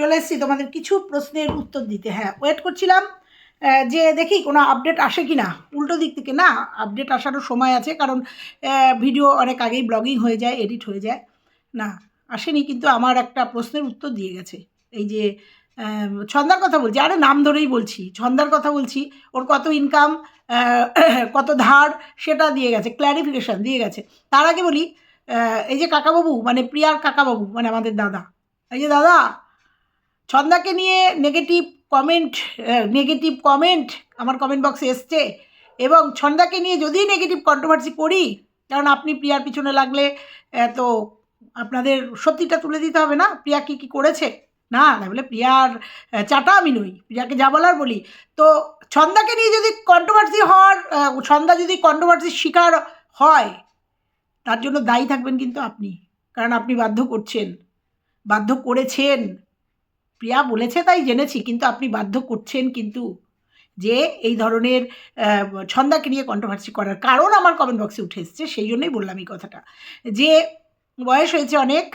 চলে এসেছি, তোমাদের কিছু প্রশ্নের উত্তর দিতে। হ্যাঁ ওয়েট করছিলাম যে দেখি কোনো আপডেট আসে কি না উল্টো দিক থেকে না আপডেট আসারও সময় আছে, কারণ ভিডিও অনেক আগেই ব্লগিং হয়ে যায় এডিট হয়ে যায়। না, আসেনি, কিন্তু আমার একটা প্রশ্নের উত্তর দিয়ে গেছে। এই যে ছন্দার কথা বলছি, আরে নাম ধরেই বলছি, ছন্দার কথা বলছি, ওর কত ইনকাম কত ধার, সেটা দিয়ে গেছে ক্ল্যারিফিকেশান দিয়ে গেছে। তার আগে বলি এই যে কাকাবাবু মানে প্রিয়ার কাকাবাবু মানে আমাদের দাদা। এই যে দাদা ছন্দাকে নিয়ে নেগেটিভ কমেন্ট নেগেটিভ কমেন্ট আমার কমেন্ট বক্সে এসছে। এবং ছন্দাকে নিয়ে যদি নেগেটিভ কন্ট্রোভার্সি করি, কারণ আপনি প্রিয়ার পিছনে লাগলে তো আপনাদের সত্যিটা তুলে দিতে হবে না? প্রিয়া কী কী করেছে? না না বলে প্রিয়ার চাটা আমি নই, প্রিয়াকে যা বলার বলি। তো ছন্দাকে নিয়ে যদি কন্ট্রোভার্সি হওয়ার ছন্দা যদি কন্ট্রোভার্সির শিকার হয়, তার জন্য দায়ী থাকবেন কিন্তু আপনি। কারণ আপনি বাধ্য করছেন, বাধ্য করেছেন। প্রিয়া বলেছে তাই জেনেছি, কিন্তু আপনি বাধ্য করছেন কিন্তু যে এই ধরনের ছন্দাকে নিয়ে কন্ট্রোভার্সি করার কারণ আমার কমেন্ট বক্সে উঠে এসছে, সেই জন্যই বললাম এই কথাটা। যে বয়স হয়েছে অনেক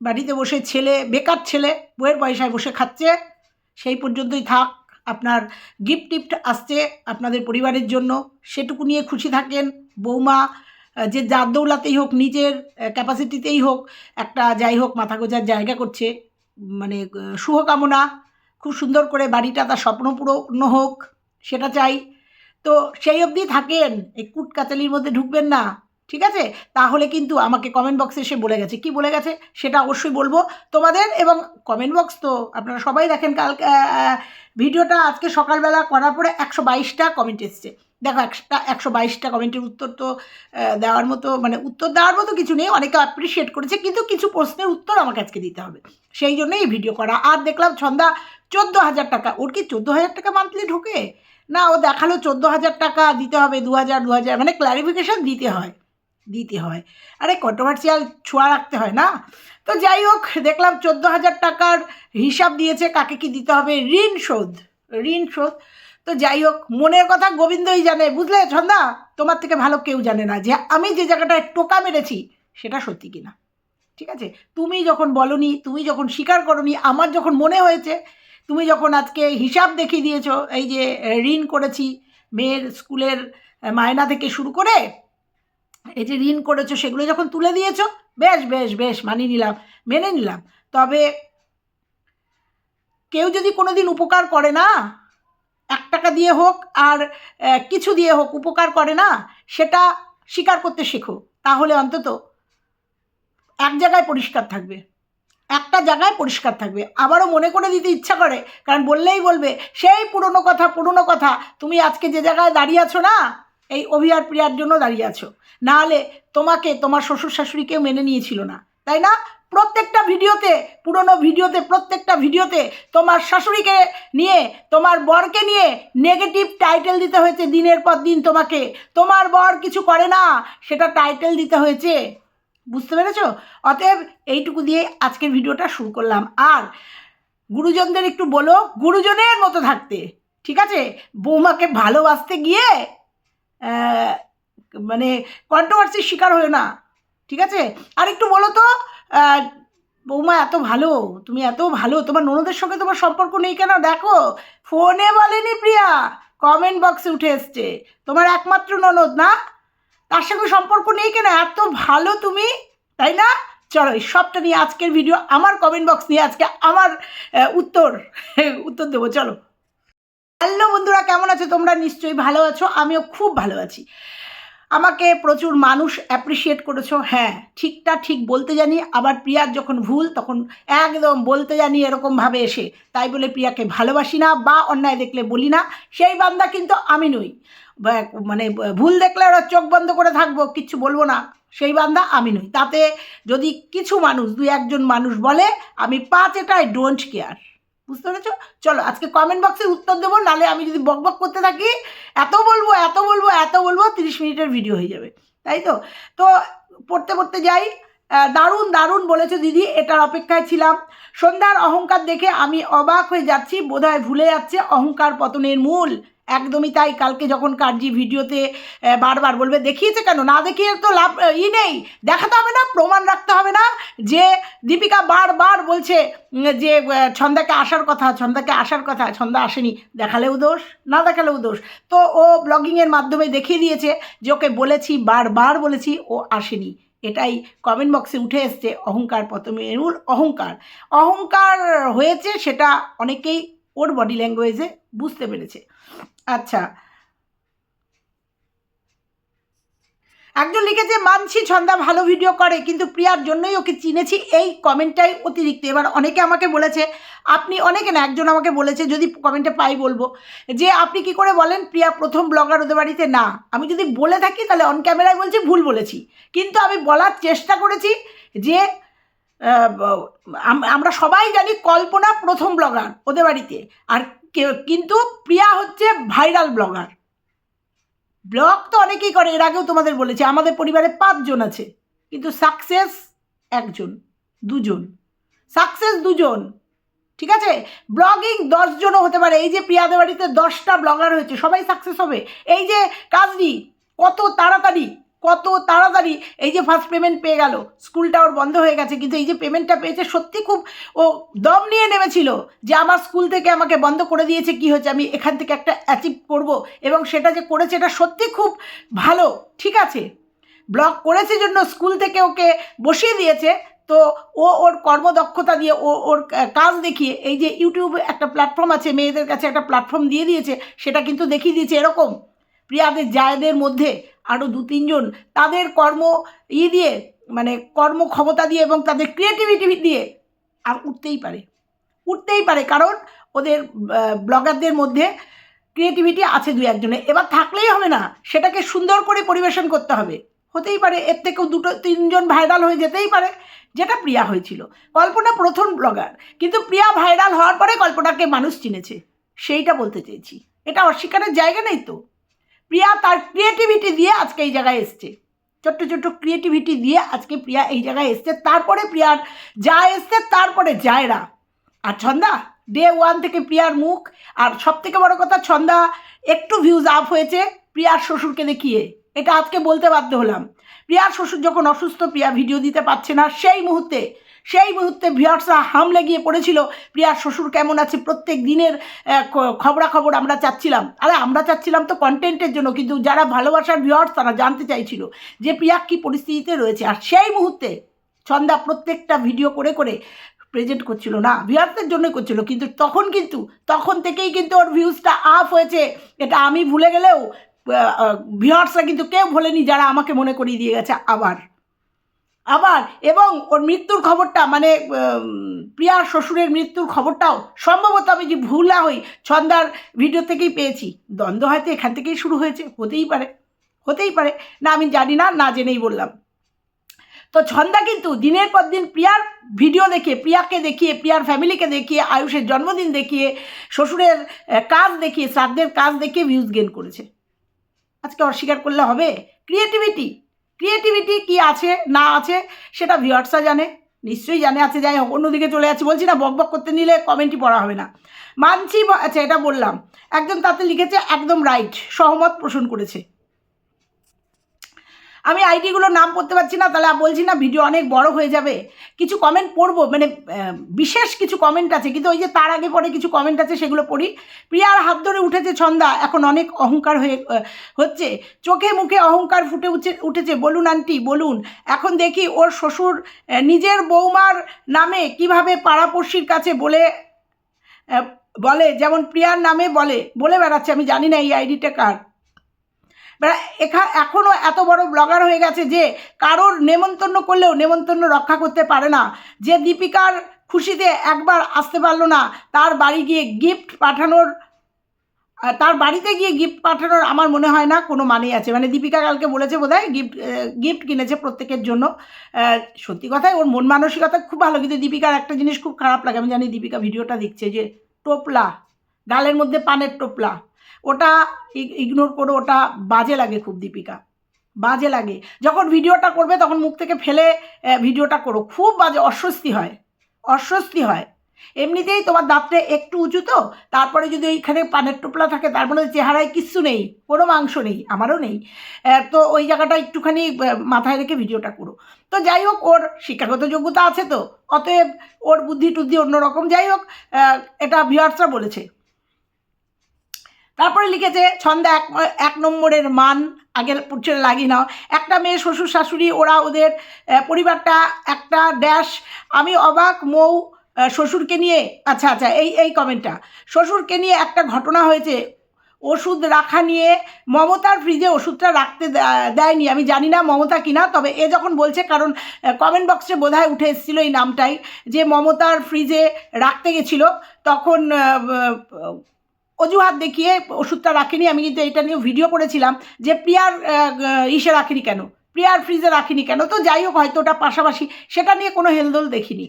বাড়িতে বসে ছেলে, বেকার ছেলে বইয়ের পয়সায় বসে খাচ্ছে, সেই পর্যন্তই থাক, আপনার গিফট টিফট আসছে আপনাদের পরিবারের জন্য, সেটুকু নিয়ে খুশি থাকেন, বৌমা যে যার দৌলাতেই হোক, নিজের ক্যাপাসিটিতেই হোক, একটা যাই হোক, মাথা গোজার জায়গা করছে মানে শুভকামনা। খুব সুন্দর করে বাড়িটা তার স্বপ্ন পূরণ হোক, সেটা চাই। তো সেই অবধি থাকেন, এই কুট কাচালির মধ্যে ঢুকবেন না, ঠিক আছে? তাহলে কিন্তু আমাকে কমেন্ট বক্সে এসে বলে গেছে। কি বলে গেছে? সেটা অবশ্যই বলব তোমাদের এবং কমেন্ট বক্স তো আপনারা সবাই দেখেন কাল ভিডিওটা আজকে সকালবেলা করার পরে একশো বাইশটা কমেন্ট এসছে। দেখো একটা একশো বাইশটা কমেন্টের উত্তর তো দেওয়ার মতো মানে উত্তর দেওয়ার মতো কিছু নেই, অনেকে অ্যাপ্রিসিয়েট করেছে, কিন্তু কিছু প্রশ্নের উত্তর আমাকে আজকে দিতে হবে। সেই জন্যই এই ভিডিও করা। আর দেখলাম ছন্দা চোদ্দ হাজার টাকা। ওর কি চোদ্দ হাজার টাকা মান্থলি ঢোকে? না, ও দেখাল চোদ্দ হাজার টাকা দিতে হবে, দু হাজার দু হাজার মানে ক্ল্যারিফিকেশান দিতে হয় দিতে হয়। আরে কন্ট্রোভার্সিয়াল ছোঁয়া রাখতে হয় না? তো যাই হোক, দেখলাম চোদ্দ হাজার টাকার হিসাব দিয়েছে, কাকে কি দিতে হবে? ঋণ শোধ। ঋণ শোধ। তো যাই হোক, মনের কথা গোবিন্দই জানে, বুঝলে ছন্দা? তোমার থেকে ভালো কেউ জানে না যে আমি যে জায়গাটায় টোকা মেরেছি, সেটা সত্যি কিনা। ঠিক আছে? তুমি যখন বলনি, তুমি যখন স্বীকার করনি, আমার যখন মনে হয়েছে, তুমি যখন আজকে হিসাব দেখিয়ে দিয়েছ, এই যে ঋণ করেছি মেয়ের স্কুলের মায়না থেকে শুরু করে, এই যে ঋণ করেছ, সেগুলো যখন তুলে দিয়েছ, বেশ বেশ বেশ, মানিয়ে নিলাম, মেনে নিলাম। তবে কেউ যদি কোনো দিন উপকার করে না এক টাকা দিয়ে হোক আর কিছু দিয়ে হোক, উপকার করে না, সেটা স্বীকার করতে শেখো। তাহলে অন্তত এক জায়গায় পরিষ্কার থাকবে। একটা জায়গায় পরিষ্কার থাকবে। আবারও মনে করে দিতে ইচ্ছা করে, কারণ বললেই বলবে, সেই পুরনো কথা পুরনো কথা, তুমি আজকে যে জায়গায় দাঁড়িয়ে আছো না, এই অভিয়ার প্রিয়ার জন্য দাঁড়িয়ে আছো। নাহলে তোমাকে, তোমার শ্বশুর শাশুড়িকেও মেনে নিয়েছিল না। তাই না? প্রত্যেকটা ভিডিওতে, পুরনো ভিডিওতে, প্রত্যেকটা ভিডিওতে তোমার শাশুড়িকে নিয়ে, তোমার বরকে নিয়ে নেগেটিভ টাইটেল দিতে হয়েছে দিনের পর দিন তোমাকে। তোমার বর কিছু করে না, সেটা টাইটেল দিতে হয়েছে। বুঝতে পেরেছ? অতএব এইটুকু দিয়ে আজকের ভিডিওটা শুরু করলাম। আর গুরুজনদের একটু বলো, গুরুজনের মতো থাকতে, ঠিক আছে? বৌমাকে ভালোবাসতে গিয়ে মানে কন্ট্রোভার্সির শিকার হয়ে না। ঠিক আছে? আর একটু বলো তো বৌমা এত ভালো, তুমি এত ভালো, তোমার ননদের সঙ্গে তোমার সম্পর্ক নেই কেন? দেখো, ফোনে বলেনি প্রিয়া কমেন্ট বক্সে উঠে এসছে। তোমার একমাত্র ননদ না? তার সঙ্গে সম্পর্ক নেই কেন? এত ভালো তুমি, তাই না? চলো, এই সবটা নিয়ে আজকের ভিডিও আমার কমেন্ট বক্স নিয়ে আজকে আমার উত্তর উত্তর দেবো, চলো। হ্যালো বন্ধুরা, কেমন আছো? তোমরা নিশ্চয়ই ভালো আছো, আমিও খুব ভালো আছি। আমাকে প্রচুর মানুষ অ্যাপ্রিসিয়েট করেছ। হ্যাঁ ঠিকটা ঠিক বলতে জানি, আবার প্রিয়ার যখন ভুল, তখন একদম বলতে জানি এরকমভাবে এসে। তাই বলে প্রিয়াকে ভালোবাসি না বা অন্যায় দেখলে বলি না, সেই বান্দা কিন্তু আমি নই। মানে ভুল দেখলে ওরা চোখ বন্ধ করে থাকব, কিচ্ছু বলব না, সেই বান্দা আমি নই। তাতে যদি কিছু মানুষ দুই একজন মানুষ বলে, আমি পাঁচ এটাই ডোন্ট কেয়ার বুঝতে পেরেছ? চলো, আজকে কমেন্ট বক্সে উত্তর দেবো, নালে আমি যদি বক বক করতে থাকি, এত বলব এত বলব এত বলব, তিরিশ মিনিটের ভিডিও হয়ে যাবে। তাই তো? তো পড়তে পড়তে যাই। দারুণ দারুণ বলেছ দিদি, এটার অপেক্ষায় ছিলাম। সন্ধ্যার অহংকার দেখে আমি অবাক হয়ে যাচ্ছি, বোধহয় ভুলে যাচ্ছে অহংকার পতনের মূল। একদমই তাই। কালকে যখন কার্জি ভিডিওতে বারবার বলবে, দেখিয়েছে কেন? না দেখিয়ে তো লাভ ই নেই। দেখাতে হবে না, প্রমাণ রাখতে হবে না। যে দীপিকা বারবার বলছে যে ছন্দাকে আসার কথা, ছন্দাকে আসার কথা, ছন্দা আসেনি, দেখালেও দোষ, না দেখালেও দোষ। তো ও ব্লগিংয়ের মাধ্যমে দেখিয়ে দিয়েছে যে, ওকে বলেছি, বারবার বলেছি, ও আসেনি। এটাই কমেন্ট বক্সে উঠে এসছে, অহংকার প্রথমে পতমেরুর অহংকার। অহংকার হয়েছে সেটা অনেকেই ওর বডি ল্যাঙ্গুয়েজে বুঝতে পেরেছে। আচ্ছা। একজন লিখেছে মানছি ছন্দা ভালো ভিডিও করে, কিন্তু প্রিয়ার জন্যই ওকে চিনেছি। এই কমেন্টটাই অতিরিক্ত। এবার অনেকে আমাকে বলেছে, আপনি অনেকে না, একজন আমাকে বলেছে, যদি কমেন্টে পাই বলব, যে আপনি কি করে বলেন, প্রিয়া প্রথম ব্লগার ওদের বাড়িতে না। আমি যদি বলে থাকি, তাহলে অন ক্যামেরায় বলছি, ভুল বলেছি। কিন্তু আমি বলার চেষ্টা করেছি যে আমরা সবাই জানি কল্পনা প্রথম ব্লগার ওদের বাড়িতে আর কিন্তু প্রিয়া হচ্ছে ভাইরাল ব্লগার। ব্লগ তো অনেকেই করে, এর আগেও তোমাদের বলেছি, আমাদের পরিবারে পাঁচজন আছে, কিন্তু সাকসেস একজন, দুজন। সাকসেস দুজন, ঠিক আছে? ব্লগিং দশজনও হতে পারে, এই যে প্রিয়াদের বাড়িতে দশটা ব্লগার হয়েছে, সবাই সাকসেস হবে। এই যে কাজরি কত তাড়াতাড়ি কত তাড়াতাড়ি এই যে ফার্স্ট পেমেন্ট পেয়ে গেল। স্কুলটা ওর বন্ধ হয়ে গেছে, কিন্তু এই যে পেমেন্টটা পেয়েছে সত্যি খুব ও দম নিয়ে নেমেছিল যে আমার স্কুল থেকে আমাকে বন্ধ করে দিয়েছে, কি হয়েছে, আমি এখান থেকে একটা অ্যাচিভ করব এবং সেটা যে করেছে এটা সত্যি খুব ভালো, ঠিক আছে? ব্লগ করেছে জন্য স্কুল থেকে ওকে বসিয়ে দিয়েছে, তো ও ওর কর্মদক্ষতা দিয়ে ও ওর কাজ দেখিয়ে এই যে ইউটিউব একটা প্ল্যাটফর্ম আছে, মেয়েদের কাছে একটা প্ল্যাটফর্ম দিয়ে দিয়েছে, সেটা কিন্তু দেখিয়ে দিয়েছে এরকম। প্রিয়াদের জায়দের মধ্যে আরও দু তিনজন তাদের কর্ম ই দিয়ে মানে কর্মক্ষমতা দিয়ে এবং তাদের ক্রিয়েটিভিটি দিয়ে আর উঠতেই পারে। উঠতেই পারে কারণ ওদের ব্লগারদের মধ্যে ক্রিয়েটিভিটি আছে দু একজনে। এবার থাকলেই হবে না, সেটাকে সুন্দর করে পরিবেশন করতে হবে। হতেই পারে এর থেকেও দুটো তিনজন ভাইরাল হয়ে যেতেই পারে, যেটা প্রিয়া হয়েছিল। কল্পনা প্রথম ব্লগার কিন্তু প্রিয়া ভাইরাল হওয়ার পরে কল্পনাকে মানুষ চিনেছে। সেইটা বলতে চেয়েছি। এটা অস্বীকারের জায়গা নেই তো? প্রিয়া তার ক্রিয়েটিভিটি দিয়ে আজকে এই জায়গায় এসছে। ছোট্ট ছোট্ট ক্রিয়েটিভিটি দিয়ে আজকে প্রিয়া এই জায়গায় এসছে। তারপরে প্রিয়ার যা এসছে, তারপরে জায়রা। আর ছন্দা ডে ওয়ান থেকে প্রিয়ার মুখ। আর সব থেকে বড় কথা, ছন্দা, একটু ভিউজ আপ হয়েছে প্রিয়ার শ্বশুরকে দেখিয়ে। এটা আজকে বলতে বাধ্য হলাম। প্রিয়ার শ্বশুর যখন অসুস্থ, প্রিয়া ভিডিও দিতে পারছে না। সেই মুহূর্তে সেই মুহূর্তে ভিউয়ার্সরা হামলে গিয়ে পড়েছিল। প্রিয়ার শ্বশুর কেমন আছে? প্রত্যেক দিনের খবরাখবর আমরা চাচ্ছিলাম। আরে, আমরা চাচ্ছিলাম তো কন্টেন্টের জন্য, কিন্তু যারা ভালোবাসার ভিউয়ার্স তারা জানতে চাইছিল যে প্রিয়া কী পরিস্থিতিতে রয়েছে। আর সেই মুহূর্তে ছন্দা প্রত্যেকটা ভিডিও করে করে প্রেজেন্ট করছিল না ভিউয়ার্সদের জন্যই করছিল। কিন্তু তখন কিন্তু, তখন থেকেই কিন্তু ওর ভিউজটা আপ হয়েছে। এটা আমি ভুলে গেলেও ভিউয়ার্সরা কিন্তু কেউ ভোলেনি যারা আমাকে মনে করিয়ে দিয়ে গেছে আবার। আবার এবং ওর মৃত্যুর খবরটা মানে প্রিয়ার শ্বশুরের মৃত্যুর খবরটাও সম্ভবত আমি যে ভুলা হই, ছন্দার ভিডিও থেকেই পেয়েছি। দ্বন্দ্ব হয়তো এখান থেকেই শুরু হয়েছে, হতেই পারে হতেই পারে। না, আমি জানি না না জেনেই বললাম। তো ছন্দা কিন্তু দিনের পর দিন প্রিয়ার ভিডিও দেখিয়ে, প্রিয়াকে দেখিয়ে, প্রিয়ার ফ্যামিলিকে দেখিয়ে, আয়ুষের জন্মদিন দেখিয়ে, শ্বশুরের কাজ দেখিয়ে, শ্রাদ্ধের কাজ দেখিয়ে ভিউজ গেন করেছে। আজকে অস্বীকার করলে হবে? ক্রিয়েটিভিটি ক্রিয়েটিভিটি কি আছে, না আছে, সেটা ভিওয়ার্সরা জানে। নিশ্চয়ই জানে আছে, যাই হোক, অন্যদিকে চলে যাচ্ছে। বলছি না, বক বক করতে নিলে কমেন্টই পড়া হবে না। মানছি আচ্ছা এটা বললাম। একজন তাতে লিখেছে, একদম রাইট সহমত পোষণ করেছে। আমি আইডিগুলোর নাম পড়তে পারছি না, তাহলে বলছি না ভিডিও অনেক বড় হয়ে যাবে। কিছু কমেন্ট পড়ব মানে বিশেষ কিছু কমেন্ট আছে, কিন্তু ওই যে তার আগে পরে কিছু কমেন্ট আছে, সেগুলো পড়ি। প্রিয়ার হাত ধরে উঠেছে ছন্দা, এখন অনেক অহংকার হয়ে হচ্ছে। চোখে মুখে অহংকার ফুটে উঠে উঠেছে। বলুন আন্টি বলুন। এখন দেখি ওর শ্বশুর নিজের বৌমার নামে কীভাবে পাড়াপড়শির কাছে বলে বলে, যেমন প্রিয়ার নামে বলে বলে বেড়াচ্ছে, আমি জানি না এই আইডিটা কার। এখা এখনও এত বড় ব্লগার হয়ে গেছে যে কারোর নেমন্তন্ন করলেও নেমন্তন্ন রক্ষা করতে পারে না। যে দীপিকার খুশিতে একবার আসতে পারল না, তার বাড়ি গিয়ে গিফট পাঠানোর তার বাড়িতে গিয়ে গিফট পাঠানোর আমার মনে হয় না কোনো মানেই আছে। মানে দীপিকা কালকে বলেছে বোধহয় গিফট গিফট কিনেছে প্রত্যেকের জন্য। সত্যি কথাই ওর মন মানসিকতা খুব ভালো, কিন্তু দীপিকার একটা জিনিস খুব খারাপ লাগে। আমি জানি দীপিকা ভিডিওটা দেখছে যে টোপলা, গালের মধ্যে পানের টোপলা। ওটা ইগনোর করো ওটা বাজে লাগে খুব দীপিকা। বাজে লাগে। যখন ভিডিওটা করবে তখন মুখ থেকে ফেলে ভিডিওটা করো। খুব বাজে, অস্বস্তি হয়। অস্বস্তি হয়। এমনিতেই তোমার দাঁতটা একটু উঁচু তো, তারপরে যদি ওইখানে পানের টোপলা থাকে, তার মধ্যে চেহারায় কিচ্ছু নেই, কোনো মাংস নেই, আমারও নেই। তো ওই জায়গাটা একটুখানি মাথায় রেখে ভিডিওটা করো। তো যাই হোক, ওর শিক্ষাগত যোগ্যতা আছে তো, অতএব ওর বুদ্ধি টুদ্ধি অন্যরকম। যাই হোক এটা ভিউয়ার্সরা বলেছে। তারপরে লিখেছে, ছন্দা এক এক নম্বরের মান, আগের পুচ্ছের লাগি নাও। একটা মেয়ে শ্বশুর শাশুড়ি, ওরা ওদের পরিবারটা একটা ড্যাশ আমি অবাক, মৌ শ্বশুরকে নিয়ে আচ্ছা আচ্ছা এই এই কমেন্টটা। শ্বশুরকে নিয়ে একটা ঘটনা হয়েছে। ওষুধ রাখা নিয়ে মমতার ফ্রিজে ওষুধটা রাখতে দেয়নি। আমি জানি না মমতা কিনা, তবে এ যখন বলছে, কারণ কমেন্ট বক্সে বোধহয় উঠে এসেছিল এই নামটাই, যে মমতার ফ্রিজে রাখতে গেছিল, তখন অজুহাত দেখিয়ে ওষুধটা রাখিনি, আমি কিন্তু এটা নিয়ে ভিডিও করেছিলাম যে প্রিয়ার ইসে রাখিনি কেন? প্রিয়ার ফ্রিজে রাখিনি কেন? তো যাই হোক, হয়তো ওটা পাশাপাশি সেটা নিয়ে কোনো হেলদোল দেখিনি।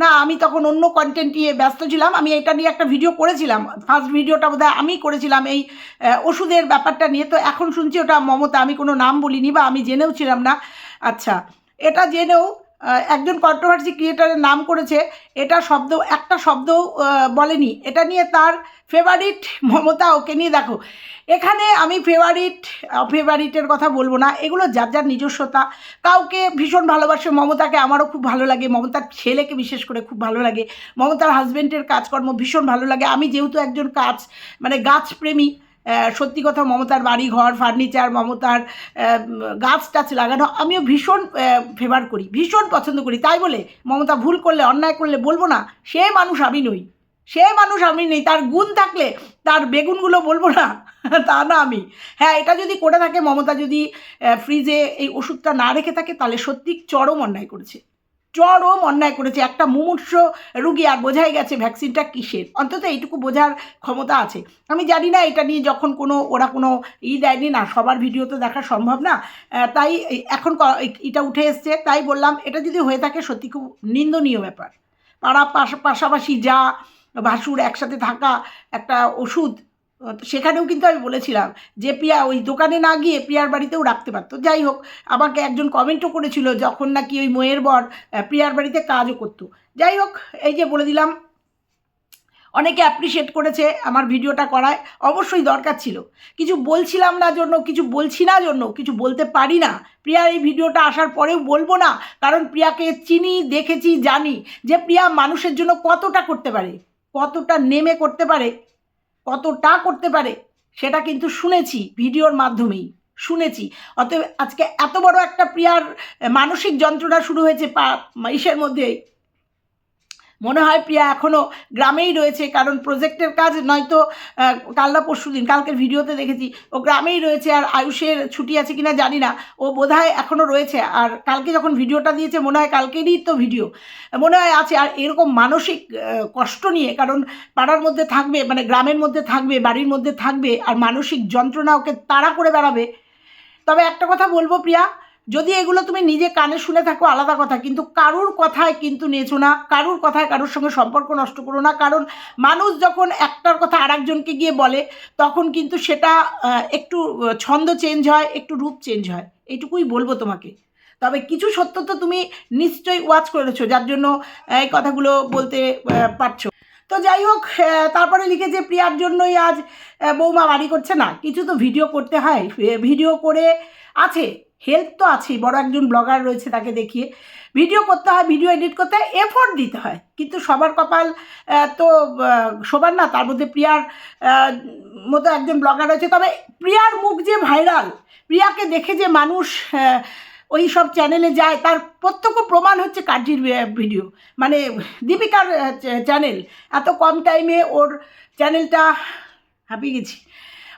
না, আমি তখন অন্য কন্টেন্ট নিয়ে ব্যস্ত ছিলাম, আমি এটা নিয়ে একটা ভিডিও করেছিলাম। ফার্স্ট ভিডিওটা বোধহয় আমি করেছিলাম এই ওষুধের ব্যাপারটা নিয়ে। তো এখন শুনছি ওটা মমতা, আমি কোনো নাম বলিনি বা আমি জেনেও ছিলাম না। আচ্ছা এটা জেনেও একজন কন্ট্রোভার্সি ক্রিয়েটারের নাম করেছে, এটা শব্দ, একটা শব্দও বলেনি। এটা নিয়ে তার ফেভারিট মমতা ওকে নিয়ে দেখো। এখানে আমি ফেভারিট ফেভারিটের কথা বলব না। এগুলো যার যার নিজস্বতা। কাউকে ভীষণ ভালোবাসে মমতাকে আমারও খুব ভালো লাগে। মমতার ছেলেকে বিশেষ করে খুব ভালো লাগে। মমতার হাজব্যান্ডের কাজকর্ম ভীষণ ভালো লাগে। আমি যেহেতু একজন কাজ মানে গাছপ্রেমী সত্যি কথা মমতার বাড়ি ঘর ফার্নিচার মমতার গাছ টাছ লাগানো, আমিও ভীষণ ফেভার করি, ভীষণ পছন্দ করি। তাই বলে মমতা ভুল করলে, অন্যায় করলে বলব না, সে মানুষ আমি নই। সে মানুষ আমি নেই, তার গুণ থাকলে তার বেগুনগুলো বলব না, তা না আমি। হ্যাঁ এটা যদি করে থাকে মমতা, যদি ফ্রিজে এই ওষুধটা না রেখে থাকে, তাহলে সত্যি চরম অন্যায় করেছে। চরম অন্যায় করেছে। একটা মুমূর্ষ রুগী আর বোঝাই গেছে ভ্যাকসিনটা কিসের? অন্তত এইটুকু বোঝার ক্ষমতা আছে। আমি জানি না, এটা নিয়ে যখন কোনো, ওরা কোনো ই দেয়নি না, সবার ভিডিও তো দেখা সম্ভব না তাই এখন এটা উঠে এসছে, তাই বললাম, এটা যদি হয়ে থাকে সত্যি খুব নিন্দনীয় ব্যাপার। পাড়া পাশা- পাশাপাশি যা ভাসুর একসাথে থাকা একটা ওষুধ, সেখানেও কিন্তু আমি বলেছিলাম যে প্রিয়া ওই দোকানে না গিয়ে প্রিয়ার বাড়িতেও রাখতে পারতো। যাই হোক, আমাকে একজন কমেন্টও করেছিল যখন নাকি ওই ময়ের বর প্রিয়ার বাড়িতে কাজও করতো। যাই হোক, এই যে বলে দিলাম, অনেকে অ্যাপ্রিসিয়েট করেছে আমার ভিডিওটা করায়, অবশ্যই দরকার ছিল। কিছু বলছিলাম না জন্য, কিছু বলছি না জন্য, কিছু বলতে পারি না। প্রিয়ার এই ভিডিওটা আসার পরেও বলব না, কারণ প্রিয়াকে চিনি, দেখেছি, জানি যে প্রিয়া মানুষের জন্য কতটা করতে পারে। কতটা নেমে করতে পারে, কতটা করতে পারে, সেটা কিন্তু শুনেছি ভিডিওর মাধ্যমেই, শুনেছি। অতএব আজকে এত বড় একটা প্রিয়ার মানসিক যন্ত্রণা শুরু হয়েছে পা ইসের মধ্যেই মনে হয় প্রিয়া এখনও গ্রামেই রয়েছে কারণ প্রজেক্টের কাজ নয়তো আহ, কাল না পরশু দিন কালকের ভিডিওতে দেখেছি। ও গ্রামেই রয়েছে আর আয়ুষের ছুটি আছে কিনা জানি না। ও বোধহয় এখনও রয়েছে আর কালকে যখন ভিডিওটা দিয়েছে মনে হয় কালকেরই তো ভিডিও। মনে হয় আছে আর এরকম মানসিক কষ্ট নিয়ে কারণ পাড়ার মধ্যে থাকবে মানে গ্রামের মধ্যে থাকবে বাড়ির মধ্যে থাকবে আর মানসিক যন্ত্রণা ওকে তাড়া করে বেড়াবে। তবে একটা কথা বলব প্রিয়া যদি এগুলো তুমি নিজে কানে শুনে থাকো, আলাদা কথা। কিন্তু কারুর কথায় কিন্তু নেছো না। কারুর কথায় কারুর সঙ্গে সম্পর্ক নষ্ট করো না। কারণ মানুষ যখন একটার কথা আরেকজনকে গিয়ে বলে, তখন কিন্তু সেটা একটু ছন্দ চেঞ্জ হয়, একটু রূপ চেঞ্জ হয়। এইটুকুই বলব তোমাকে। তবে কিছু সত্য তো তুমি নিশ্চয়ই ওয়াচ করেছ, যার জন্য এই কথাগুলো বলতে পারছ। তো যাই হোক তারপরে লিখেছে, প্রিয়ার জন্যই আজ বৌমা বাড়ি করছে না। কিছু তো ভিডিও করতে হয়। ভিডিও করে আছে। হেল্প তো আছেই, বড় একজন ব্লগার রয়েছে তাকে দেখিয়ে। ভিডিও করতে হয়, ভিডিও এডিট করতে হয় এফোর্ট দিতে হয়। কিন্তু সবার কপাল তো সবার না, তার মধ্যে প্রিয়ার মতো একজন ব্লগার রয়েছে। তবে প্রিয়ার মুখ যে ভাইরাল, প্রিয়াকে দেখে যে মানুষ ওই সব চ্যানেলে যায়, তার প্রত্যক্ষ প্রমাণ হচ্ছে কার্জির ভিডিও মানে দীপিকার চ্যানেল এত কম টাইমে ওর চ্যানেলটা হাঁপিয়ে গেছি।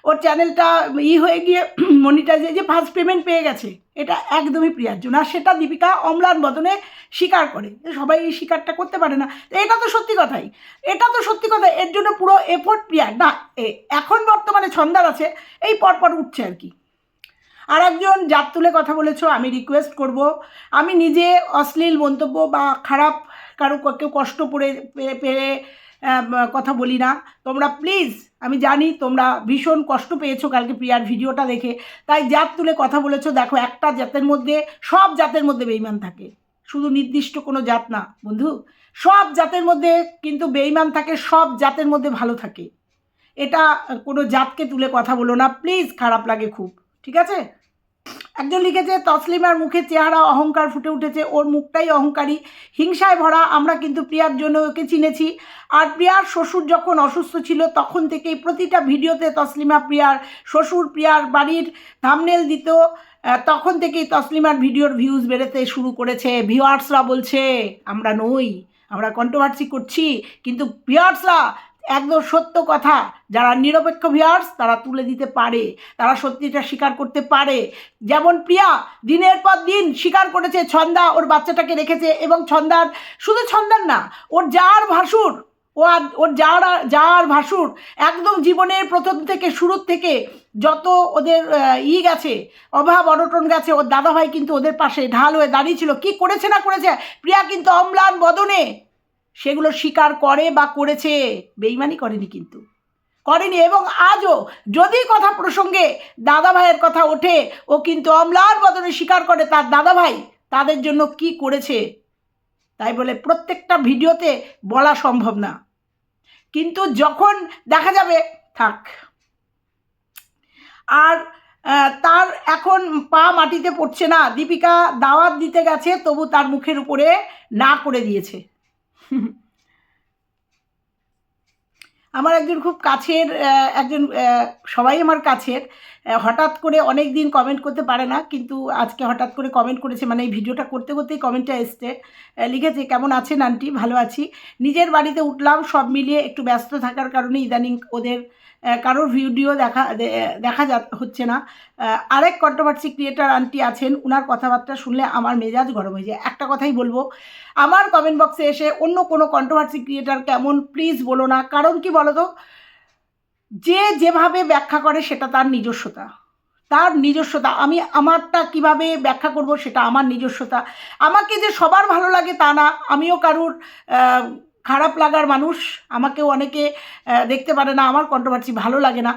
ওর চ্যানেলটা ই হয়ে গিয়ে মনিটাইজে যে ফার্স্ট পেমেন্ট পেয়ে গেছে। এটা একদমই প্রিয়ার জন্য। আর সেটা দীপিকা অম্লান বদনে স্বীকার করে। সবাই এই স্বীকারটা করতে পারে না। এটা তো সত্যি কথাই। এটা তো সত্যি কথা। এর জন্য পুরো এফোর্ট প্রিয়ার। না এ- এখন বর্তমানে ছন্দার আছে। এই পরপর উঠছে আর কি। আর একজন জাত তুলে কথা বলেছ আমি রিকোয়েস্ট করব। আমি নিজে অশ্লীল মন্তব্য বা খারাপ কারও কেউ কষ্ট পড়ে পে- পেয়ে আহ, কথা বলি না। তোমরা প্লিজ আমি জানি তোমরা ভীষণ কষ্ট পেয়েছ কালকে প্রিয়ার ভিডিওটা দেখে। তাই জাত তুলে কথা বলেছ। দেখো, একটা জাতের মধ্যে, সব জাতের মধ্যে বেইমান থাকে। শুধু নির্দিষ্ট কোনো জাত না, বন্ধু। সব জাতের মধ্যে কিন্তু বেইমান থাকে, সব জাতের মধ্যে ভালো থাকে। এটা কোনো জাতকে তুলে কথা বলো না। প্লিজ খারাপ লাগে খুব। ঠিক আছে? একজন লিখেছে, তসলিমার মুখে চেহারা অহংকার ফুটে উঠেছে, ওর মুখটাই অহংকারী। হিংসায় ভরা, আমরা কিন্তু প্রিয়ার জন্য ওকে চিনেছি। আর প্রিয়ার শ্বশুর যখন অসুস্থ ছিল, তখন থেকেই প্রতিটা ভিডিওতে তসলিমা প্রিয়ার শ্বশুর প্রিয়ার বাড়ির থামনেল দিত। তখন থেকেই তসলিমার ভিডিওর ভিউজ বেড়েতে শুরু করেছে। ভিউয়ার্সরা বলছে, আমরা নই, আমরা কন্ট্রোভার্সি করছি। কিন্তু ভিউয়ার্সরা একদম সত্য কথা যারা নিরপেক্ষ ভিউয়ার্স তারা তুলে দিতে পারে। তারা সত্যিটা স্বীকার করতে পারে। যেমন প্রিয়া, দিনের পর দিন স্বীকার করেছে ছন্দা, ওর বাচ্চাটাকে রেখেছে এবং ছন্দার, শুধু ছন্দার না, ওর যার ভাসুর, ও আর, ওর যার যার ভাসুর, একদম জীবনের প্রথম থেকে শুরুর থেকে যত ওদের ই গেছে, অভাব অনটন গেছে, ওর দাদাভাই কিন্তু ওদের পাশে ঢাল হয়ে দাঁড়িয়েছিল কি করেছে না করেছে? প্রিয়া কিন্তু অম্লান বদনে। সেগুলো স্বীকার করে বা করেছে। বেইমানি করেনি কিন্তু। করেনি এবং আজও যদি কথা প্রসঙ্গে দাদা ভাইয়ের কথা ওঠে, ও কিন্তু অম্লার বদলে স্বীকার করে তার দাদা ভাই তাদের জন্য কি করেছে, তাই বলে প্রত্যেকটা ভিডিওতে বলা সম্ভব না। কিন্তু যখন দেখা যাবে, থাক। আর তার এখন পা মাটিতে পড়ছে না। দীপিকা দাওয়াত দিতে গেছে, তবু তার মুখের উপরে না করে দিয়েছে। আমার একজন খুব কাছের একজন সবাই আমার কাছের হঠাৎ করে অনেক দিন কমেন্ট করতে পারে না, কিন্তু আজকে হঠাৎ করে কমেন্ট করেছে মানে এই ভিডিওটা করতে করতেই কমেন্টটা এসছে। লিখেছে, কেমন আছেন আন্টি ভালো আছি। নিজের বাড়িতে উঠলাম, সব মিলিয়ে একটু ব্যস্ত থাকার কারণে ইদানিং ওদের কারোর ভিডিও দেখা দেখা যা, হচ্ছে না। আরেক কন্ট্রোভার্সি ক্রিয়েটার আন্টি আছেন ওনার কথাবার্তা শুনলে আমার মেজাজ গরম হয়ে যায়। একটা কথাই বলব, আমার কমেন্ট বক্সে এসে অন্য কোনো কন্ট্রোভার্সি ক্রিয়েটার কেমন প্লিজ বলো না। কারণ কি বলো তো যে যেভাবে ব্যাখ্যা করে সেটা তার নিজস্বতা। তার নিজস্বতা। আমি আমারটা কীভাবে ব্যাখ্যা করব সেটা আমার নিজস্বতা। আমাকে যে সবার ভালো লাগে তা না। আমিও কারুর খারাপ লাগার মানুষ। আমাকেও অনেকে দেখতে পারে না, আমার কন্ট্রোভার্সি ভালো লাগে না।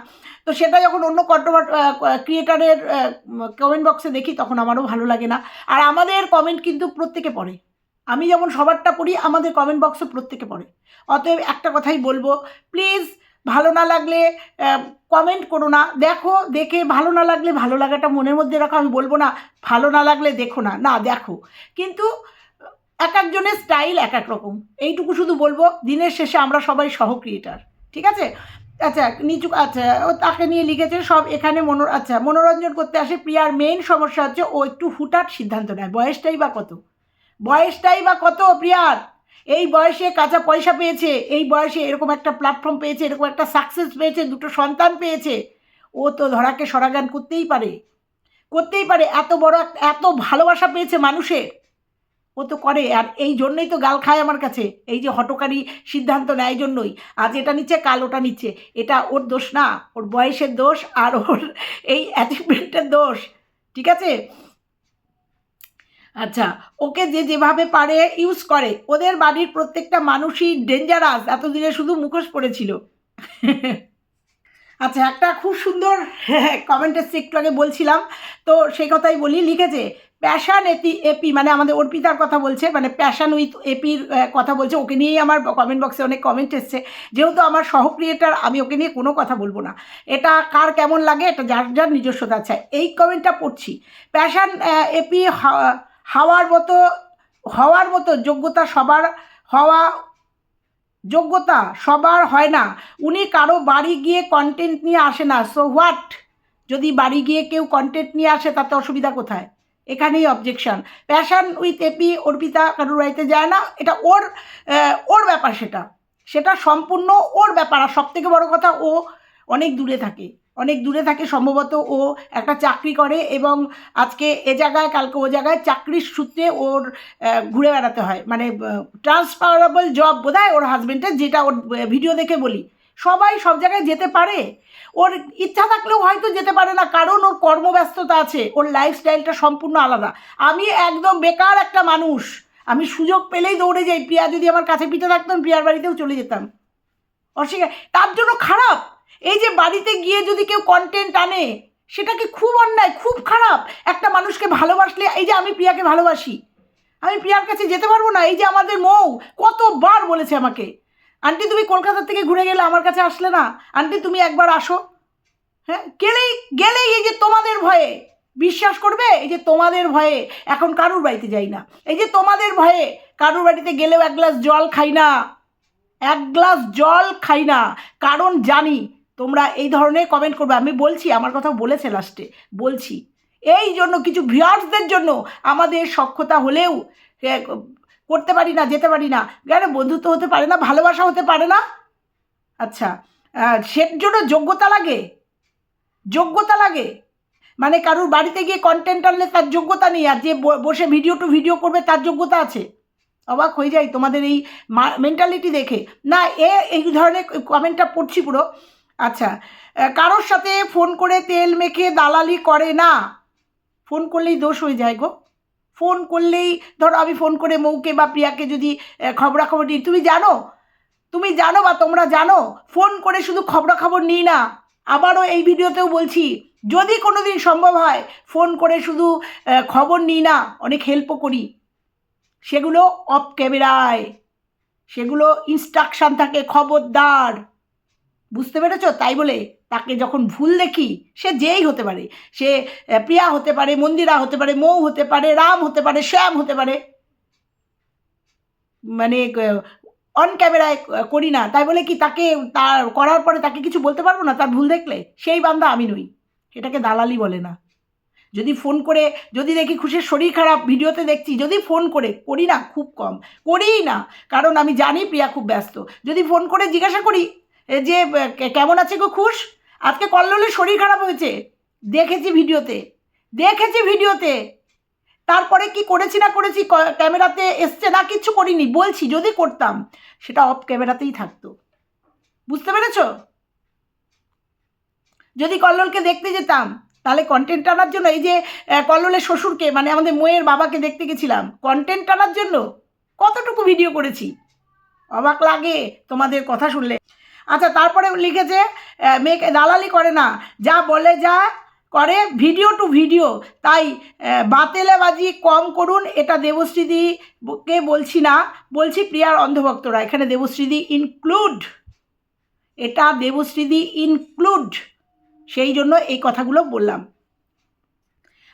তো সেটা যখন অন্য কন্ট্রোভার ক্রিয়েটারের কমেন্ট বক্সে দেখি, তখন আমারও ভালো লাগে না। আর আমাদের কমেন্ট কিন্তু প্রত্যেকে পড়ে। আমি যেমন সবারটা পড়ি, আমাদের কমেন্ট বক্সে প্রত্যেকে পড়ে। অতএব একটা কথাই বলব প্লিজ ভালো না লাগলে কমেন্ট করো না। দেখো, দেখে ভালো না লাগলে ভালো লাগাটা মনের মধ্যে রাখো। আমি বলব না, ভালো না লাগলে দেখো না। না, দেখো। কিন্তু এক একজনের স্টাইল এক এক রকম এইটুকু শুধু বলব, দিনের শেষে আমরা সবাই সহ ক্রিয়েটার ঠিক আছে? আচ্ছা নিচু আচ্ছা ও তাকে নিয়ে লিখেছে সব এখানে মনো আচ্ছা মনোরঞ্জন করতে আসে, প্রিয়ার মেইন সমস্যা হচ্ছে ও একটু হুটাট সিদ্ধান্ত নেয়। বয়সটাই বা কত? বয়সটাই বা কত, প্রিয়ার? এই বয়সে কাঁচা পয়সা পেয়েছে, এই বয়সে এরকম একটা প্ল্যাটফর্ম পেয়েছে, এরকম একটা সাকসেস পেয়েছে, দুটো সন্তান পেয়েছে। ও তো ধরাকে সরাগান করতেই পারে। করতেই পারে, এত বড় এত ভালোবাসা পেয়েছে মানুষের। ও তো করে, আর এই জন্যই তো গাল খায় আমার কাছে। এই যে হটকারী সিদ্ধান্ত নেয় জন্যই। আজ এটা নিচ্ছে, কাল ওটা নিচ্ছে। এটা ওর দোষ না, ওর বয়সের দোষ আর ওর এই অ্যাচিভমেন্টের দোষ। ঠিক আছে? আচ্ছা ওকে যে যেভাবে পারে ইউজ করে। ওদের বাড়ির প্রত্যেকটা মানুষই ডেঞ্জারাস এতদিনে শুধু মুখোশ পড়েছিল। আচ্ছা একটা খুব সুন্দর কমেন্ট এসছে, একটু আগে বলছিলাম। তো সেই কথাই বলি, লিখেছে প্যাশান এপি এপি মানে আমাদের অর্পিতার কথা বলছে মানে প্যাশান উইথ এপির কথা বলছে। ওকে নিয়েই আমার কমেন্ট বক্সে অনেক কমেন্ট এসছে। যেহেতু আমার সহ ক্রিয়েটার আমি ওকে নিয়ে কোনো কথা বলব না। এটা কার কেমন লাগে, এটা যার যার নিজস্বতা আছে। এই কমেন্টটা পড়ছি। প্যাশান এপি হওয়ার মতো হওয়ার মতো যোগ্যতা সবার হওয়া যোগ্যতা সবার হয় না। উনি কারও বাড়ি গিয়ে কন্টেন্ট নিয়ে আসে না। সো হোয়াট যদি বাড়ি গিয়ে কেউ কন্টেন্ট নিয়ে আসে, তাতে অসুবিধা কোথায়? এখানেই objection passion with AP Arpita কারোর বাড়িতে যায় না। এটা ওর ওর ব্যাপার সেটা। সেটা সম্পূর্ণ ওর ব্যাপার। আর সব থেকে বড় কথা, ও অনেক দূরে থাকে। অনেক দূরে থাকে, সম্ভবত ও একটা চাকরি করে এবং আজকে এ জায়গায়, কালকে ও জায়গায় চাকরির সূত্রে ওর ঘুরে বেড়াতে হয়। মানে ট্রান্সফারেবল জব বোধ ওর হাজবেন্ডের যেটা ওর ভিডিও দেখে বলি। সবাই সব জায়গায় যেতে পারে। ওর ইচ্ছা থাকলেও হয়তো যেতে পারে না, কারণ ওর কর্মব্যস্ততা আছে, ওর লাইফস্টাইলটা সম্পূর্ণ আলাদা। আমি একদম বেকার একটা মানুষ। আমি সুযোগ পেলেই দৌড়ে যাই। প্রিয়া যদি আমার কাছে পিঠে থাকতাম প্রিয়ার বাড়িতেও চলে যেতাম। অস্বীকার তার জন্য খারাপ। এই যে বাড়িতে গিয়ে যদি কেউ কন্টেন্ট আনে, সেটা কি খুব অন্যায়, খুব খারাপ? একটা মানুষকে ভালোবাসলে, এই যে আমি প্রিয়াকে ভালোবাসি, আমি প্রিয়ার কাছে যেতে পারব না? এই যে আমাদের মৌ, কতবার বলেছে আমাকে, আন্টি, তুমি কলকাতা থেকে ঘুরে গেলে আমার কাছে আসলে না? আন্টি, তুমি একবার আসো। হ্যাঁ গেলেই গেলেই এই যে তোমাদের ভয়ে, বিশ্বাস করবে? এই যে তোমাদের ভয়ে, এখন কারুর বাড়িতে যাই না? এই যে তোমাদের ভয়ে, কারুর বাড়িতে গেলেও এক গ্লাস জল খাই না। এক গ্লাস জল খাই না। কারণ জানি তোমরা এই ধরনের কমেন্ট করবে। আমি বলছি, আমার কথা বলেছে লাস্টে বলছি, এই জন্য কিছু ভিউয়ার্সদের জন্য আমাদের সক্ষতা হলেও করতে পারি না, যেতে পারি না। কেন? বন্ধুত্ব হতে পারে না, ভালোবাসা হতে পারে না। আচ্ছা সের জন্য যোগ্যতা লাগে। যোগ্যতা লাগে। মানে কারুর বাড়িতে গিয়ে কন্টেন্ট আনলে তার যোগ্যতা নেই। আর যে বসে ভিডিও টু ভিডিও করবে, তার যোগ্যতা আছে। অবাক হয়ে যাই তোমাদের এই মেন্টালিটি দেখে। না, এ, এই ধরনের কমেন্টটা পড়ছি পুরো। আচ্ছা কারোর সাথে ফোন করে তেল মেখে দালালি করে না? ফোন করলেই দোষ হয়ে যায় গো। ফোন করলেই, ধরো আমি ফোন করে মৌকে বা প্রিয়াকে যদি খবরাখবর দিই তুমি জানো? তুমি জানো বা তোমরা জানো? ফোন করে শুধু খবরাখবর নিই না। আবারও এই ভিডিওতেও বলছি, যদি কোনো দিন সম্ভব হয় ফোন করে শুধু খবর নিই না, অনেক হেল্পও করি। সেগুলো অফ ক্যামেরায় সেগুলো ইনস্ট্রাকশান থাকে, খবরদার। বুঝতে পেরেছ? তাই বলে তাকে যখন ভুল দেখি, সে যেই হতে পারে। সে প্রিয়া হতে পারে, মন্দিরা হতে পারে, মৌ হতে পারে, রাম হতে পারে, শ্যাম হতে পারে। মানে অন ক্যামেরায় করি না। তাই বলে কি তাকে, তার, করার পরে তাকে কিছু বলতে পারব না? তার ভুল দেখলে? সেই বান্দা আমি নই। এটাকে দালালি বলে না। যদি ফোন করে, যদি দেখি খুশির শরীর খারাপ, ভিডিওতে দেখছি, যদি ফোন করে, করি না, খুব কম। করিই না, কারণ আমি জানি প্রিয়া খুব ব্যস্ত। যদি ফোন করে জিজ্ঞাসা করি যে কেমন আছে গো খুশ? আজকে কল্লোলের শরীর খারাপ হয়েছে। দেখেছি ভিডিওতে দেখেছি ভিডিওতে। তারপরে কি করেছি না করেছি ক্যামেরাতে এসছে না কিচ্ছু করিনি, বলছি যদি করতাম, সেটা অফ ক্যামেরাতেই থাকতো। বুঝতে পেরেছ? যদি কল্লোলকে দেখতে যেতাম তাহলে কন্টেন্ট টানার জন্য এই যে কল্লোলের শ্বশুরকে মানে আমাদের মেয়ের বাবাকে দেখতে গেছিলাম কন্টেন্ট টানার জন্য কতটুকু ভিডিও করেছি? অবাক লাগে তোমাদের কথা শুনলে। আচ্ছা তারপরে লিখেছে মেয়েকে দালালি করে না, যা বলে যা করে ভিডিও টু ভিডিও তাই বাতেলাবাজি কম করুন, এটা দেবশ্রীদিকে বলছি না, বলছি প্রিয়ার অন্ধভক্তরা, এখানে দেবশ্রীদি ইনক্লুড এটা দেবশ্রীদি ইনক্লুড সেই জন্য এই কথাগুলো বললাম।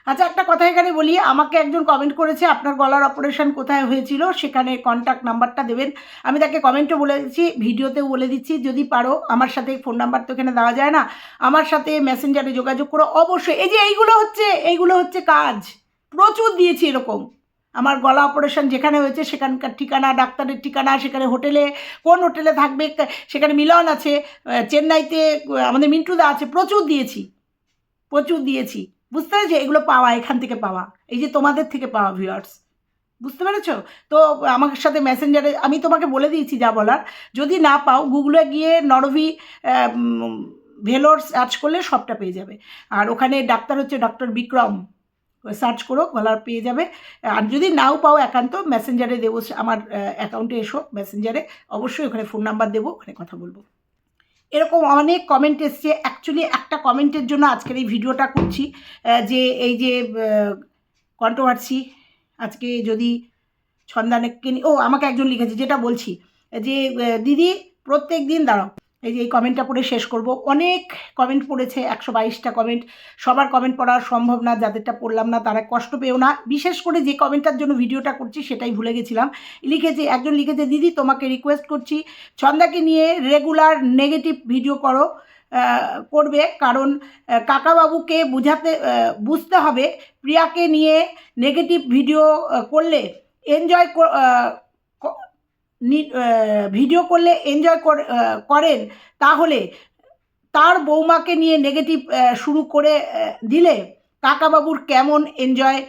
আচ্ছা একটা কথা এখানে বলি। আমাকে একজন কমেন্ট করেছে, আপনার গলার অপারেশন কোথায় হয়েছিল? সেখানে কন্ট্যাক্ট নাম্বারটা দেবেন। আমি তাকে কমেন্টও বলে দিচ্ছি ভিডিওতেও বলে দিচ্ছি, যদি পারো, আমার সাথে ফোন নাম্বার তো এখানে দেওয়া যায় না। আমার সাথে মেসেঞ্জারে যোগাযোগ করো। অবশ্যই, এই যে এইগুলো হচ্ছে এইগুলো হচ্ছে কাজ। প্রচুর দিয়েছি এরকম। আমার গলা অপারেশন যেখানে হয়েছে, সেখানকার ঠিকানা, ডাক্তারের ঠিকানা, সেখানে হোটেলে কোন হোটেলে থাকবে, সেখানে মিলন আছে চেন্নাইতে আমাদের মিন্টুদা আছে, প্রচুর দিয়েছি প্রচুর দিয়েছি। বুঝতে পেরেছি? এগুলো পাওয়া, এখান থেকে পাওয়া। এই যে তোমাদের থেকে পাওয়া ভিউয়ার্স বুঝতে পেরেছ? তো আমার সাথে মেসেঞ্জারে আমি তোমাকে বলে দিয়েছি যা বলার। যদি না পাও গুগলে গিয়ে নরভি ভেলোর সার্চ করলে সবটা পেয়ে যাবে। আর ওখানে ডাক্তার হচ্ছে ডক্টর বিক্রম সার্চ করো, গলার পেয়ে যাবে। আর যদি নাও পাও একান্ত মেসেঞ্জারে দেবো আমার অ্যাকাউন্টে এসো মেসেঞ্জারে অবশ্যই ওখানে ফোন নাম্বার দেবো, ওখানে কথা বলব। এরকম অনেক কমেন্ট এসছে। অ্যাকচুয়ালি একটা কমেন্টের জন্য আজকের এই ভিডিওটা করছি যে এই যে কন্ট্রোভার্সি আজকে যদি ছন্দানকে ও, আমাকে একজন লিখেছে, যেটা বলছি, যে দিদি প্রত্যেক দিন দাঁড়াও। এই যে এই কমেন্টটা পড়ে শেষ করব। অনেক কমেন্ট পড়েছে, একশো বাইশটা কমেন্ট সবার কমেন্ট পড়া সম্ভব না, যাদেরটা পড়লাম না তারা কষ্ট পেও না। বিশেষ করে যে কমেন্টটার জন্য ভিডিওটা করছি সেটাই ভুলে গেছিলাম। লিখেছে, একজন লিখেছে, দিদি, তোমাকে রিকোয়েস্ট করছি, ছন্দাকে নিয়ে রেগুলার নেগেটিভ ভিডিও করো করবে। কারণ কাকাবাবুকে বুঝাতে বুঝতে হবে, প্রিয়াকে নিয়ে নেগেটিভ ভিডিও করলে এনজয় ভিডিও করলে এনজয় করেন, তাহলে তার বৌমাকে নিয়ে নেগেটিভ শুরু করে দিলে কাকাবাবুর কেমন এনজয়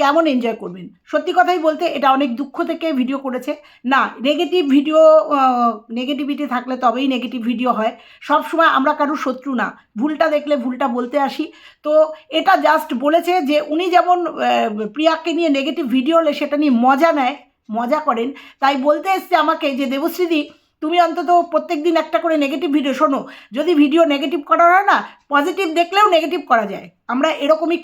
কেমন এনজয় করবেন? সত্যি কথাই বলতে এটা অনেক দুঃখ থেকে ভিডিও করেছে। না নেগেটিভ ভিডিও নেগেটিভিটি থাকলে তবেই নেগেটিভ ভিডিও হয়। সব সময় আমরা কারুর শত্রু না। ভুলটা দেখলে ভুলটা বলতে আসি। তো এটা জাস্ট বলেছে যে, উনি যেমন প্রিয়াকে নিয়ে নেগেটিভ ভিডিও হলে সেটা নিয়ে মজা নেয় মজা করেন। তাই বলতে এসছে আমাকে যে, দেবশ্রীদি, তুমি অন্তত প্রত্যেক দিন একটা করে নেগেটিভ ভিডিও শোনো। যদি ভিডিও নেগেটিভ করা হয় না পজিটিভ দেখলেও নেগেটিভ করা যায়। আমরা এরকমই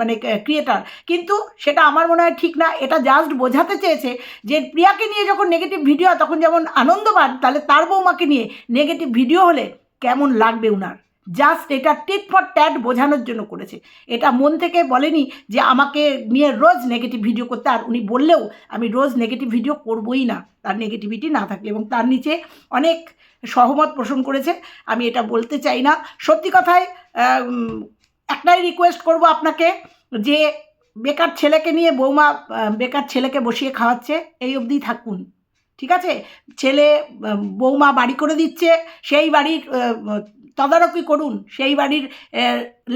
মানে ক্রিয়েটার কিন্তু সেটা আমার মনে হয় ঠিক না। এটা জাস্ট বোঝাতে চেয়েছে যে, প্রিয়াকে নিয়ে যখন নেগেটিভ ভিডিও তখন যেমন আনন্দ পান, তাহলে তার বৌমাকে নিয়ে নেগেটিভ ভিডিও হলে কেমন লাগবে উনার? জাস্ট এটা টিট ফর ট্যাট বোঝানোর জন্য করেছে। এটা মন থেকে বলেনি যে আমাকে নিয়ে রোজ নেগেটিভ ভিডিও করতে, আর উনি বললেও আমি রোজ নেগেটিভ ভিডিও করবই না। তার নেগেটিভিটি না থাকলে এবং তার নিচে অনেক সহমত পোষণ করেছে। আমি এটা বলতে চাই না। সত্যি কথায় একটাই রিকোয়েস্ট করব আপনাকে যে বেকার ছেলেকে নিয়ে বৌমা বেকার ছেলেকে বসিয়ে খাওয়াচ্ছে, এই অবধি থাকুন। ঠিক আছে? ছেলে বৌমা বাড়ি করে দিচ্ছে, সেই বাড়ির তদারকি করুন, সেই বাড়ির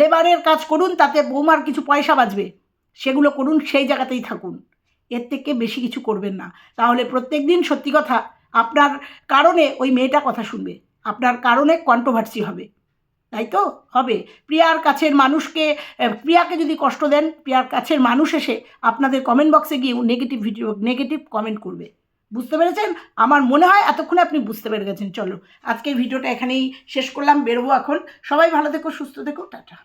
লেবারের কাজ করুন, তাতে বৌমার কিছু পয়সা বাঁচবে, সেগুলো করুন, সেই জায়গাতেই থাকুন। এর থেকে বেশি কিছু করবেন না। তাহলে প্রত্যেক দিন সত্যি কথা, আপনার কারণে ওই মেয়েটা কথা শুনবে, আপনার কারণে কন্ট্রোভার্সি হবে। তাই তো? হবে। প্রিয়ার কাছের মানুষকে প্রিয়াকে যদি কষ্ট দেন, প্রিয়ার কাছের মানুষ এসে আপনাদের কমেন্ট বক্সে গিয়ে নেগেটিভ ভিডিও নেগেটিভ কমেন্ট করবে। বুঝতে পেরেছেন? আমার মনে হয় এতক্ষণে আপনি বুঝতে পেরে গেছেন। চলো আজকে ভিডিওটা এখানেই শেষ করলাম, বেরোবো এখন। সবাই ভালো থেকো, সুস্থ থেকো, টাটা।